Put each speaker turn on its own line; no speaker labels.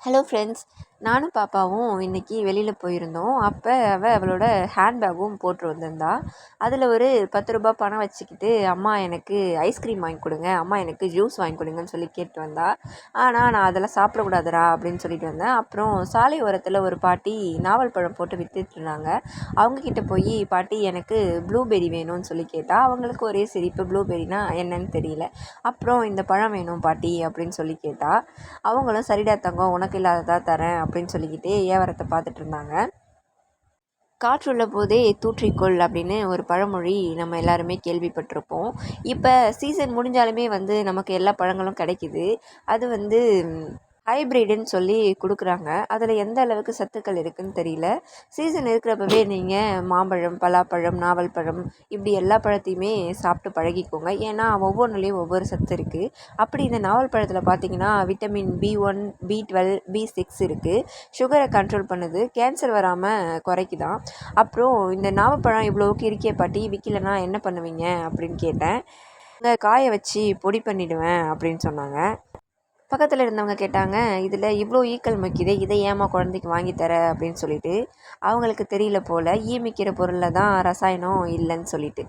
Hello friends நானும் பாப்பாவும் இன்றைக்கி வெளியில் போயிருந்தோம். அப்போ அவள் அவளோட ஹேண்ட்பேக்கும் போட்டு வந்திருந்தா. அதில் ஒரு பத்து ரூபா பணம் வச்சுக்கிட்டு அம்மா எனக்கு ஐஸ்கிரீம் வாங்கி கொடுங்க. அம்மா எனக்கு ஜூஸ் வாங்கி கொடுங்கன்னு சொல்லி கேட்டு வந்தா. ஆனால் நான் அதெல்லாம் சாப்பிடக்கூடாதுடா அப்படின்னு சொல்லிட்டு வந்தேன் அப்புறம் சாலை ஓரத்தில் ஒரு பாட்டி நாவல் பழம் போட்டு விற்றுட்டு இருந்தாங்க. அவங்கக்கிட்ட போய் பாட்டி எனக்கு ப்ளூபெரி வேணும்னு சொல்லி கேட்டால் அவங்களுக்கு ஒரே சிரிப்பு ப்ளூபெரினா என்னன்னு தெரியல. அப்புறம் இந்த பழம் வேணும் பாட்டி அப்படின்னு சொல்லி கேட்டால் அவங்களும் சரிடா தங்கம் உனக்கு இல்லாததா தரேன் அப்படின்னு சொல்லிக்கிட்டே ஏவரத்தை பார்த்துட்டு இருந்தாங்க. காற்றுள்ள போதே தூற்றிக்கொள் அப்படின்னு ஒரு பழமொழி நம்ம எல்லாருமே கேள்விப்பட்டிருப்போம். இப்போ சீசன் முடிஞ்சாலுமே வந்து நமக்கு எல்லா பழங்களும் கிடைக்கிது. அது வந்து ஹைப்ரிடுன்னு சொல்லி கொடுக்குறாங்க. அதில் எந்த அளவுக்கு சத்துக்கள் இருக்குதுன்னு தெரியல. சீசன் இருக்கிறப்பவே நீங்கள் மாம்பழம் பலாப்பழம் நாவல் பழம் இப்படி எல்லா பழத்தையுமே சாப்பிட்டு பழகிக்கோங்க. ஏன்னா ஒவ்வொன்றுலேயும் ஒவ்வொரு சத்து இருக்குது அப்படி இந்த நாவல் பழத்தில் பார்த்தீங்கன்னா vitamin B one B twelve B six இருக்குது சுகரை கண்ட்ரோல் பண்ணுது. கேன்சர் வராமல் குறைக்குதான். அப்புறம் இந்த நாவப்பழம் இவ்வளோவுக்கு இருக்கே பாட்டி விற்கலன்னா என்ன பண்ணுவீங்க அப்படின்னு கேட்டேன். காய வச்சு பொடி பண்ணிவிடுவேன் அப்படின்னு சொன்னாங்க. பக்கத்தில் இருந்தவங்க கேட்டாங்க இதில் இவ்வளோ ஈக்கள் முக்கியதே இதை ஏமா குழந்தைக்கு வாங்கி தர? அப்படின்னு சொல்லிட்டு அவங்களுக்கு தெரியல போல் ஈ மிக்கிற பொருளில் தான் ரசாயனம் இல்லைன்னு சொல்லிட்டு.